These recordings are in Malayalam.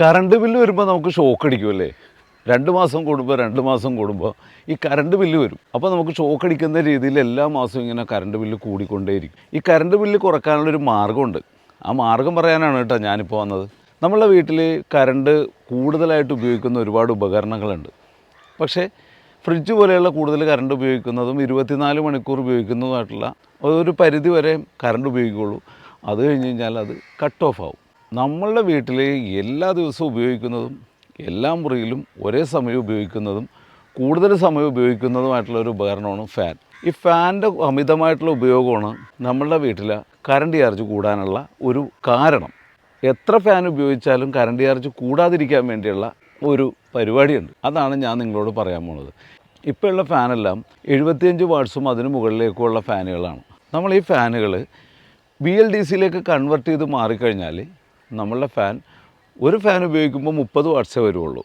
കറണ്ട് ബില്ല് വരുമ്പോൾ നമുക്ക് ഷോക്ക് അടിക്കുമല്ലേ രണ്ട് മാസം കൂടുമ്പോൾ രണ്ട് മാസം കൂടുമ്പോൾ ഈ കറണ്ട് ബില്ല് വരും. അപ്പോൾ നമുക്ക് ഷോക്ക് അടിക്കുന്ന രീതിയിൽ എല്ലാ മാസവും ഇങ്ങനെ കറണ്ട് ബില്ല് കൂടിക്കൊണ്ടേയിരിക്കും. ഈ കറണ്ട് ബില്ല് കുറയ്ക്കാനുള്ളൊരു മാർഗമുണ്ട് ആ മാർഗം പറയാനാണ് കേട്ടോ ഞാനിപ്പോൾ വന്നത്. നമ്മളുടെ വീട്ടിൽ കറണ്ട് കൂടുതലായിട്ട് ഉപയോഗിക്കുന്ന ഒരുപാട് ഉപകരണങ്ങളുണ്ട്. പക്ഷേ ഫ്രിഡ്ജ് പോലെയുള്ള കൂടുതൽ കറണ്ട് ഉപയോഗിക്കുന്നതും ഇരുപത്തിനാല് മണിക്കൂർ ഉപയോഗിക്കുന്നതുമായിട്ടുള്ള ഒരു പരിധി വരെ കറണ്ട് ഉപയോഗിക്കുള്ളൂ അത് കഴിഞ്ഞ് കഴിഞ്ഞാൽ അത് കട്ട് ഓഫ് ആവും. നമ്മളുടെ വീട്ടിൽ എല്ലാ ദിവസവും ഉപയോഗിക്കുന്നതും എല്ലാ മുറിയിലും ഒരേ സമയം ഉപയോഗിക്കുന്നതും കൂടുതൽ സമയം ഉപയോഗിക്കുന്നതുമായിട്ടുള്ള ഒരു ഉപകരണമാണ് ഫാൻ. ഈ ഫാനിന്റെ അമിതമായിട്ടുള്ള ഉപയോഗമാണ് നമ്മളുടെ വീട്ടിലെ കറണ്ട് ചാർജ് കൂടാനുള്ള ഒരു കാരണം. എത്ര ഫാൻ ഉപയോഗിച്ചാലും കറണ്ട് ചാർജ് കൂടാതിരിക്കാൻ വേണ്ടിയുള്ള ഒരു പരിപാടിയുണ്ട്. അതാണ് ഞാൻ നിങ്ങളോട് പറയാൻ പോണത്. ഇപ്പോഴുള്ള ഫാനെല്ലാം എഴുപത്തിയഞ്ച് വാട്ട്സും അതിന് മുകളിലേക്കുള്ള ഫാനുകളാണ്. നമ്മൾ ഈ ഫാനുകൾ ബി എൽ ഡി സിയിലേക്ക് കൺവെർട്ട് ചെയ്ത് മാറിക്കഴിഞ്ഞാൽ നമ്മളുടെ ഫാൻ ഒരു ഫാൻ ഉപയോഗിക്കുമ്പോൾ മുപ്പത് വാട്ട്സേ വരുള്ളൂ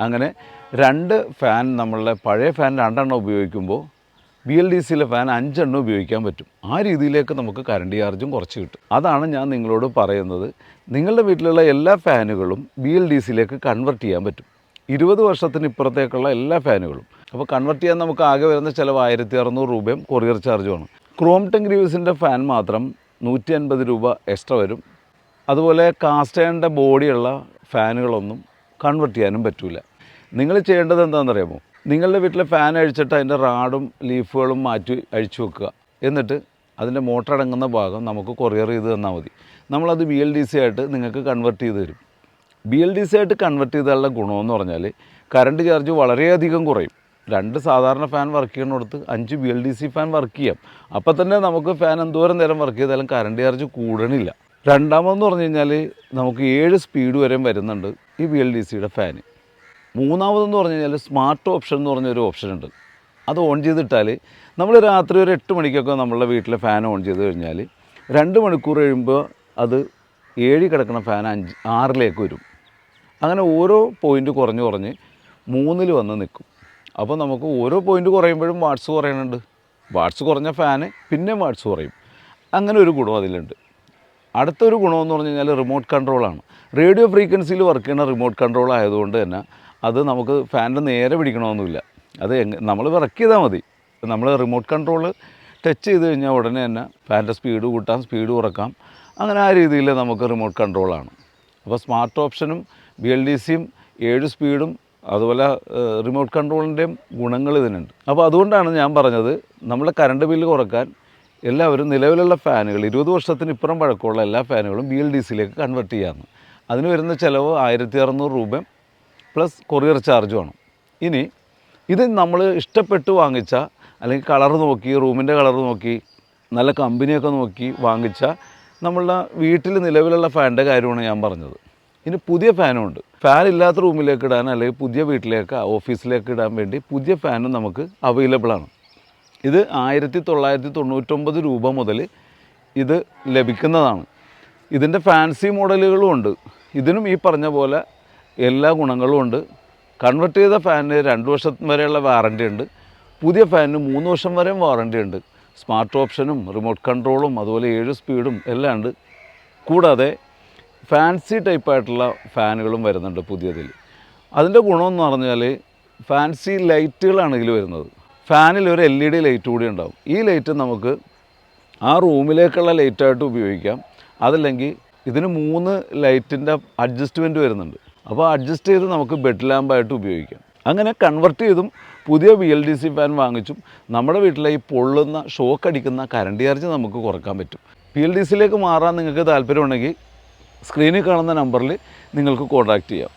അങ്ങനെ രണ്ട് ഫാൻ നമ്മളുടെ പഴയ ഫാൻ രണ്ടെണ്ണം ഉപയോഗിക്കുമ്പോൾ ബി എൽ ഡി സിയിലെ ഫാൻ അഞ്ചെണ്ണം ഉപയോഗിക്കാൻ പറ്റും. ആ രീതിയിലേക്ക് നമുക്ക് കറണ്ട് ചാർജും കുറച്ച് കിട്ടും. അതാണ് ഞാൻ നിങ്ങളോട് പറയുന്നത്. നിങ്ങളുടെ വീട്ടിലുള്ള എല്ലാ ഫാനുകളും ബി എൽ ഡി സിയിലേക്ക് കൺവെർട്ട് ചെയ്യാൻ പറ്റും. ഇരുപത് വർഷത്തിന് ഇപ്പുറത്തേക്കുള്ള എല്ലാ ഫാനുകളും അപ്പോൾ കൺവെർട്ട് ചെയ്യാൻ നമുക്ക് ആകെ വരുന്ന ചിലവ് ആയിരത്തി അറുന്നൂറ് രൂപയും കൊറിയർ ചാർജുമാണ് ക്രോംടെങ് ഗ്രീവ്സിന്റെ ഫാൻ മാത്രം നൂറ്റി അൻപത് രൂപ എക്സ്ട്രാ വരും. അതുപോലെ കാസ്റ്റേണിന്റെ ബോഡിയുള്ള ഫാനുകളൊന്നും കൺവെർട്ട് ചെയ്യാനും പറ്റില്ല നിങ്ങൾ ചെയ്യേണ്ടത് എന്താണെന്നറിയാമോ? നിങ്ങളുടെ വീട്ടിലെ ഫാൻ അഴിച്ചിട്ട് അതിന്റെ റാഡും ലീഫുകളും മാറ്റി അഴിച്ചു വെക്കുക. എന്നിട്ട് അതിന്റെ മോട്ടർ അടങ്ങുന്ന ഭാഗം നമുക്ക് കൊറിയർ ചെയ്ത് തന്നാൽ മതി. നമ്മളത് ബി എൽ ഡി സി ആയിട്ട് നിങ്ങൾക്ക് കൺവെർട്ട് ചെയ്ത് തരും. ബി എൽ ഡി സി ആയിട്ട് കൺവെർട്ട് ചെയ്താലുള്ള ഗുണമെന്ന് പറഞ്ഞാൽ കറണ്ട് ചാർജ് വളരെയധികം കുറയും. രണ്ട് സാധാരണ ഫാൻ വർക്ക് ചെയ്യുന്നിടത്ത് അഞ്ച് B L D C fan work ചെയ്യാം. അപ്പോൾ തന്നെ നമുക്ക് ഫാൻ എന്തോരം നേരം വർക്ക് ചെയ്താലും കറണ്ട് ചാർജ് കൂടണില്ല രണ്ടാമതെന്ന് പറഞ്ഞു കഴിഞ്ഞാൽ നമുക്ക് ഏഴ് സ്പീഡ് വരെ വരുന്നുണ്ട് ഈ വി എൽ ഡി സിയുടെ ഫാന് മൂന്നാമതെന്ന് പറഞ്ഞു കഴിഞ്ഞാൽ സ്മാർട്ട് ഓപ്ഷൻ എന്ന് പറഞ്ഞൊരു ഓപ്ഷൻ ഉണ്ട്. അത് ഓൺ ചെയ്തിട്ടാൽ നമ്മൾ രാത്രി ഒരു എട്ട് മണിക്കൊക്കെ നമ്മളുടെ വീട്ടിലെ ഫാൻ ഓൺ ചെയ്ത് കഴിഞ്ഞാൽ രണ്ട് മണിക്കൂർ കഴിയുമ്പോൾ അത് ഏഴി കിടക്കുന്ന ഫാൻ അഞ്ച് ആറിലേക്ക് വരും. അങ്ങനെ ഓരോ പോയിന്റ് കുറഞ്ഞ് കുറഞ്ഞ് മൂന്നിൽ വന്ന് നിൽക്കും. അപ്പോൾ നമുക്ക് ഓരോ പോയിന്റ് കുറയുമ്പോഴും വാട്സ് കുറയുന്നുണ്ട് വാട്സ് കുറഞ്ഞ ഫാന് പിന്നെ വാട്സ് കുറയും. അങ്ങനെ ഒരു ഗുണം അതിലുണ്ട്. അടുത്തൊരു ഗുണമെന്ന് പറഞ്ഞു കഴിഞ്ഞാൽ റിമോട്ട് കൺട്രോളാണ് റേഡിയോ ഫ്രീക്വൻസിയിൽ വർക്ക് ചെയ്യുന്ന റിമോട്ട് കൺട്രോൾ ആയതുകൊണ്ട് തന്നെ അത് നമുക്ക് ഫാനിന്റെ നേരെ പിടിക്കണമെന്നില്ല. അത് നമ്മൾ വർക്ക് ചെയ്താൽ മതി. നമ്മൾ റിമോട്ട് കൺട്രോൾ ടച്ച് ചെയ്ത് കഴിഞ്ഞാൽ ഉടനെ തന്നെ ഫാനിന്റെ സ്പീഡ് കൂട്ടാം സ്പീഡ് കുറക്കാം. അങ്ങനെ ആ രീതിയിൽ നമുക്ക് റിമോട്ട് കൺട്രോളാണ് അപ്പോൾ സ്മാർട്ട് ഓപ്ഷനും ബി എൽ ഡി സിയും ഏഴ് സ്പീഡും അതുപോലെ റിമോട്ട് കൺട്രോളിന്റെയും ഗുണങ്ങൾ ഇതിനുണ്ട്. അപ്പോൾ അതുകൊണ്ടാണ് ഞാൻ പറഞ്ഞത് നമ്മുടെ കറണ്ട് ബില്ല് കുറയ്ക്കാൻ എല്ലാവരും നിലവിലുള്ള ഫാനുകൾ ഇരുപത് വർഷത്തിന് ഇപ്പുറം പഴക്കമുള്ള എല്ലാ ഫാനുകളും ബി എൽ ഡി സിയിലേക്ക് കൺവെർട്ട് ചെയ്യാമെന്ന് അതിന് വരുന്ന ചിലവ് ആയിരത്തി അറുന്നൂറ് രൂപയും പ്ലസ് കൊറിയർ ചാർജ് വേണം. ഇനി ഇത് നമ്മൾ ഇഷ്ടപ്പെട്ട് വാങ്ങിച്ച അല്ലെങ്കിൽ കളർ നോക്കി റൂമിന്റെ കളർ നോക്കി നല്ല കമ്പനിയൊക്കെ നോക്കി വാങ്ങിച്ച നമ്മളുടെ വീട്ടിൽ നിലവിലുള്ള ഫാനിന്റെ കാര്യമാണ് ഞാൻ പറഞ്ഞത്. ഇനി പുതിയ ഫാനും ഉണ്ട് ഫാൻ ഇല്ലാത്ത റൂമിലേക്ക് ഇടാൻ അല്ലെങ്കിൽ പുതിയ വീട്ടിലേക്ക് ഓഫീസിലേക്ക് ഇടാൻ വേണ്ടി പുതിയ ഫാനും നമുക്ക് അവൈലബിൾ ആണ്. ഇത് ആയിരത്തി തൊള്ളായിരത്തി തൊണ്ണൂറ്റൊമ്പത് രൂപ മുതൽ ഇത് ലഭിക്കുന്നതാണ്. ഇതിന്റെ ഫാൻസി മോഡലുകളും ഉണ്ട്. ഇതിനും ഈ പറഞ്ഞ പോലെ എല്ലാ ഗുണങ്ങളും ഉണ്ട്. കൺവെർട്ട് ചെയ്ത ഫാനിന് രണ്ട് വർഷം വരെയുള്ള വാറണ്ടി ഉണ്ട്. പുതിയ ഫാനിന് മൂന്ന് വർഷം വരെയും വാറണ്ടി ഉണ്ട്. സ്മാർട്ട് ഓപ്ഷനും റിമോട്ട് കൺട്രോളും അതുപോലെ ഏഴ് സ്പീഡും എല്ലാം ഉണ്ട്. കൂടാതെ ഫാൻസി ടൈപ്പായിട്ടുള്ള ഫാനുകളും വരുന്നുണ്ട് പുതിയതിൽ. അതിന്റെ ഗുണമെന്ന് പറഞ്ഞാൽ ഫാൻസി ലൈറ്റുകളാണ് ഇതിൽ വരുന്നത്. ഫാനിൽ ഒരു എൽ ഇ ഡി ലൈറ്റ് കൂടി ഉണ്ടാവും. ഈ ലൈറ്റ് നമുക്ക് ആ റൂമിലേക്കുള്ള ലൈറ്റായിട്ട് ഉപയോഗിക്കാം. അതല്ലെങ്കിൽ ഇതിന് മൂന്ന് ലൈറ്റിന്റെ അഡ്ജസ്റ്റ്മെന്റ് വരുന്നുണ്ട്. അപ്പോൾ അഡ്ജസ്റ്റ് ചെയ്ത് നമുക്ക് ബെഡ് ലാമ്പായിട്ട് ഉപയോഗിക്കാം. അങ്ങനെ കൺവെർട്ട് ചെയ്തും പുതിയ B L D C fan വാങ്ങിച്ചും നമ്മുടെ വീട്ടിലെ ഈ പൊള്ളുന്ന ഷോക്ക് അടിക്കുന്ന കറണ്ട് ചാർജ് നമുക്ക് കുറയ്ക്കാൻ പറ്റും. പി എൽ ഡി സിയിലേക്ക് മാറാൻ നിങ്ങൾക്ക് താല്പര്യമുണ്ടെങ്കിൽ സ്ക്രീനിൽ കാണുന്ന നമ്പറിൽ നിങ്ങൾക്ക് കോൺടാക്റ്റ് ചെയ്യാം.